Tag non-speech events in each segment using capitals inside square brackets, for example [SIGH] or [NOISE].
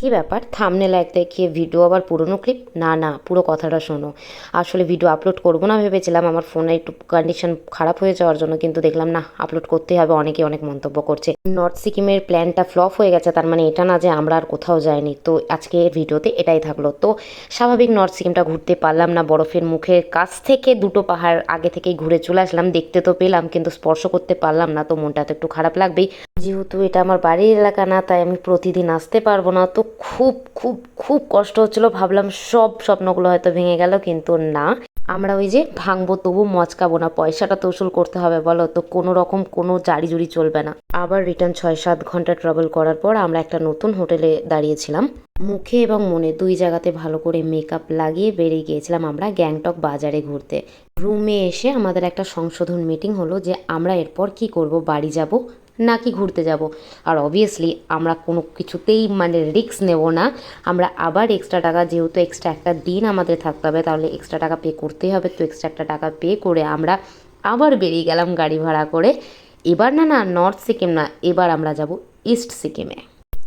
কি ব্যাপার? থামনে লাইক দেখিয়ে ভিডিও আবার পুরনো ক্লিপ না না, পুরো কথাটা শোনো। আসলে ভিডিও আপলোড করব না ভেবেছিলাম, আমার ফোনে একটু কন্ডিশন খারাপ হয়ে যাওয়ার জন্য, কিন্তু দেখলাম না আপলোড করতেই হবে অনেকে অনেক মন্তব্য করছে। নর্থ সিকিমের প্ল্যানটা ফ্লপ হয়ে গেছে, তার মানে এটা না যে আমরা আর কোথাও যাইনি। তো আজকে ভিডিওতে এটাই থাকল। তো স্বাভাবিক নর্থ সিকিমটা ঘুরতে পারলাম না, বরফের মুখের কাছ থেকে দুটো পাহাড় আগে থেকেই ঘুরে চলে আসলাম, দেখতে তো পেলাম, কিন্তু স্পর্শ করতে পারলাম না, তো মনটা তো একটু খারাপ লাগবেই। যেহেতু এটা আমার বাড়ির এলাকা না, তাই আমি প্রতিদিন আসতে পারব না, তো খুব খুব খুব কষ্ট হচ্ছিল। ভাবলাম সব স্বপ্নগুলো হয়তো ভেঙে গেল, কিন্তু না। আমরা ওই যে ভাঙবো তবু মচকাবো না। পয়সাটা তো উসুল করতে হবে, বলো তো। কোনো রকম কোনো জারি জুড়ি চলবে না। আবার রিটার্ন ছয় সাত ঘণ্টা ট্রাভেল করার পর আমরা একটা নতুন হোটেলে দাঁড়িয়েছিলাম। মুখে এবং মনে দুই জায়গাতে ভালো করে মেকআপ লাগিয়ে বেরিয়ে গিয়েছিলাম আমরা গ্যাংটক বাজারে ঘুরতে। রুমে এসে আমাদের একটা সংশোধন মিটিং হলো যে আমরা এরপর কি করব, বাড়ি যাব নাকি ঘুরতে যাব। আর অবভিয়াসলি আমরা কোনো কিছুতেই মানে রিস্ক নেব না। আমরা আবার এক্সট্রা টাকা, যেহেতু এক্সট্রা একটা দিন আমাদের থাকতে হবে, তাহলে এক্সট্রা টাকা পে করতেই হবে। তো এক্সট্রা একটা টাকা পে করে আমরা আবার বেরিয়ে গেলাম গাড়ি ভাড়া করে। এবার না না নর্থ সিকিম না, এবার আমরা যাব ইস্ট সিকিমে।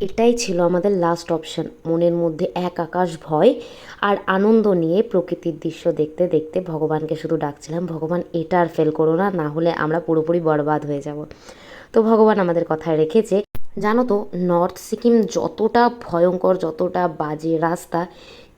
এটাই ছিল আমাদের লাস্ট অপশন মনের মধ্যে এক আকাশ ভয় আর আনন্দ নিয়ে প্রকৃতির দৃশ্য দেখতে দেখতে ভগবানকে শুধু ডাকছিলাম, ভগবান, এটা আর ফেল করো না না হলে আমরা পুরোপুরি বরবাদ হয়ে যাব। তো ভগবান আমাদের কথায় রেখেছে, জানো তো, নর্থ সিকিম যতটা ভয়ঙ্কর, যতটা বাজে রাস্তা,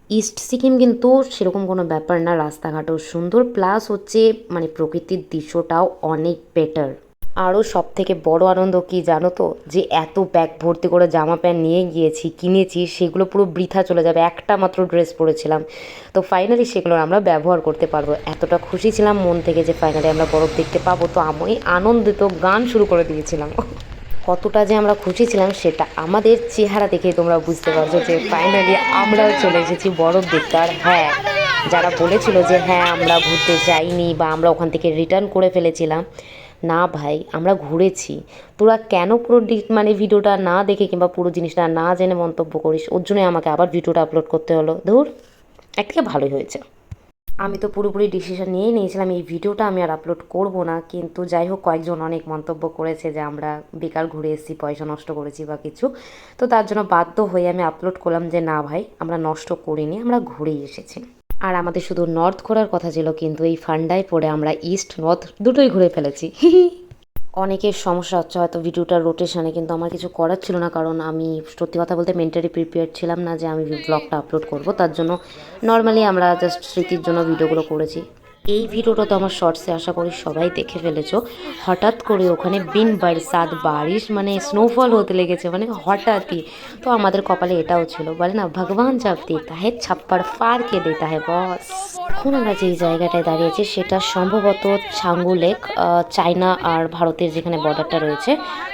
ইস্ট সিকিম কিন্তু সেরকম কোনো ব্যাপার না, রাস্তাঘাটও সুন্দর, প্লাস হচ্ছে মানে প্রকৃতির দৃশ্যটাও অনেক বেটার আরও সব থেকে বড় আনন্দ কি জানো তো? যে এত ব্যাগ ভর্তি করে জামা প্যান্ট নিয়ে গিয়েছি, কিনেছি, সেগুলো পুরো বৃথা চলে যাবে। একটা মাত্র ড্রেস পরেছিলাম। তো ফাইনালি সেগুলো আমরা ব্যবহার করতে পারব। এতটা খুশি ছিলাম মন থেকে যে ফাইনালি আমরা বরফ দেখতে পাবো। তো আমি আনন্দিত গান শুরু করে দিয়েছিলাম। কতটা যে আমরা খুশি ছিলাম সেটা আমাদের চেহারা দেখে তোমরা বুঝতে পারছ যে ফাইনালি আমরাও চলে এসেছি বরফ দেখতে। আর হ্যাঁ যারা বলেছিল যে হ্যাঁ আমরা ঘুরতে যাইনি বা আমরা ওখান থেকে রিটার্ন করে ফেলেছিলাম না ভাই, আমরা ঘুরেছি। তোরা কেন পুরো মানে ভিডিওটা না দেখে কিংবা পুরো জিনিসটা না জেনে মন্তব্য করিস, ওর জন্যই আমাকে আবার ভিডিওটা আপলোড করতে হলো। ধুর, একদিকে ভালোই হয়েছে। আমি তো পুরোপুরি ডিসিশন নিয়েই নিয়েছিলাম, এই ভিডিওটা আমি আর আপলোড করব না, কিন্তু যাই হোক, কয়েকজন অনেক মন্তব্য করেছে যে আমরা বেকার ঘুরে এসেছি, পয়সা নষ্ট করেছি বা কিছু। তো তার জন্য বাধ্য হয়ে আমি আপলোড করলাম যে, না ভাই, আমরা নষ্ট করিনি, আমরা ঘুরেই এসেছি। আর আমাদের শুধু নর্থ ঘোরার কথা ছিল, কিন্তু এই ফান্ডায় পড়ে আমরা ইস্ট নর্থ দুটোই ঘুরে ফেলেছি। [LAUGHS] অনেকের সমস্যা হচ্ছে, হয়তো ভিডিওটার রোটেশনে কিন্তু আমার কিছু করার ছিল না, কারণ আমি সত্যি কথা বলতে মেন্টালি প্রিপেয়ার ছিলাম না যে আমি ব্লগটা আপলোড করব, তার জন্য নর্মালি আমরা জাস্ট স্মৃতির জন্য ভিডিওগুলো করেছি। এই ভিডিওটা তো আমার শর্টসে আশা করি সবাই দেখে ফেলেছো। হঠাৎ করে ওখানে বিন বারসাত বারিশ মানে স্নোফল হতে লেগেছে মানে হঠাৎই। তো আমাদের কপালে এটাও ছিল বলে না ভগবান যাব দেতা হে ছাপ্পার ফার কে দেতা হে বস এখন আমরা যেই জায়গাটায় দাঁড়িয়েছি সেটা সম্ভবত ছাঙ্গু লেক আহ, চায়না আর ভারতের যেখানে বর্ডারটা রয়েছে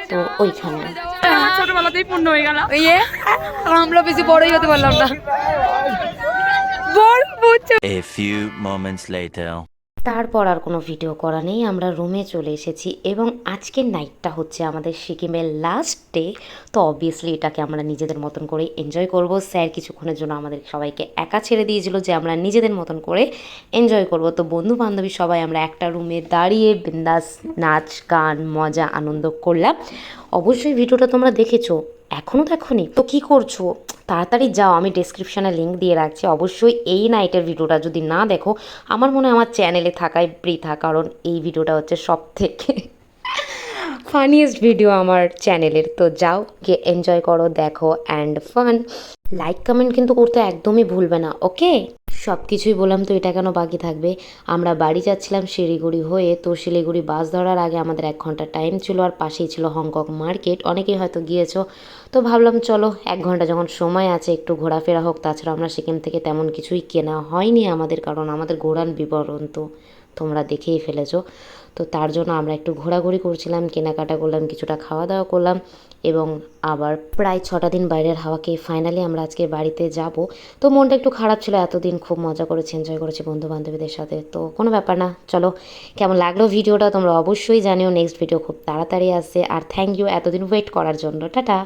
তো ওইখানে। ছোটবেলাতেই পূর্ণ হয়ে গেল ইয়ে আমরা বেশি বড়ই হতে পারলাম না। A few moments later. তারপর আর কোনো ভিডিও করা নেই আমরা রুমে চলে এসেছি এবং আজকের নাইটটা হচ্ছে আমাদের সিকিমের লাস্ট ডে তো অবভিয়াসলি এটাকে আমরা নিজেদের মতন করে এনজয় করব। স্যার কিছুক্ষণের জন্য আমাদের সবাইকে একা ছেড়ে দিয়েছিল যে আমরা নিজেদের মতন করে এনজয় করব। তো বন্ধু বান্ধবী সবাই আমরা একটা রুমে দাঁড়িয়ে বিন্দাস নাচ গান মজা আনন্দ করলাম। অবশ্যই ভিডিওটা তোমরা দেখেছ এখনও দেখোনি? তো কি করছ? তাড়াতাড়ি যাও, আমি ডিসক্রিপশানে লিঙ্ক দিয়ে রাখছি। অবশ্যই এই নাইটের ভিডিওটা যদি না দেখো, আমার মনে আমার চ্যানেলে থাকাই বৃথা, কারণ এই ভিডিওটা হচ্ছে সব থেকে ফানিয়েস্ট ভিডিও আমার চ্যানেলের তো যাও, গিয়ে এনজয় করো, দেখো অ্যান্ড ফান লাইক কমেন্ট কিন্তু করতে একদমই ভুলবে না ওকে সব কিছুই বললাম তো এটা কেন বাকি থাকবে? আমরা বাড়ি যাচ্ছিলাম শিলিগুড়ি হয়ে, তো শিলিগুড়ি বাস ধরার আগে আমাদের এক ঘণ্টা টাইম ছিল আর পাশেই ছিল হংকং মার্কেট। অনেকেই হয়তো গিয়েছ, তো ভাবলাম চলো, এক ঘণ্টা যখন সময় আছে একটু ঘোরাফেরা হোক তাছাড়া আমরা সেখান থেকে তেমন কিছুই কেনা হয়নি আমাদের, কারণ আমাদের ঘোরান বিবরণ তো। তোমরা দেখেই ফেলেছো। তো তার জন্য আমরা একটু ঘোরাঘুরি করছিলাম, কেনাকাটা করলাম, কিছুটা খাওয়া দাওয়া করলাম এবং আবার প্রায় ছটা দিন বাইরের হাওয়া খেয়ে ফাইনালি আমরা আজকে বাড়িতে যাব। তো মনটা একটু খারাপ ছিল, এতদিন খুব মজা করেছি এনজয় করেছি বন্ধু বান্ধবীদের সাথে। তো কোনো ব্যাপার না, চলো। কেমন লাগল ভিডিওটা তোমরা অবশ্যই জানিও। নেক্সট ভিডিও খুব তাড়াতাড়ি আসছে। আর থ্যাংক ইউ এতদিন ওয়েট করার জন্য। টাটা!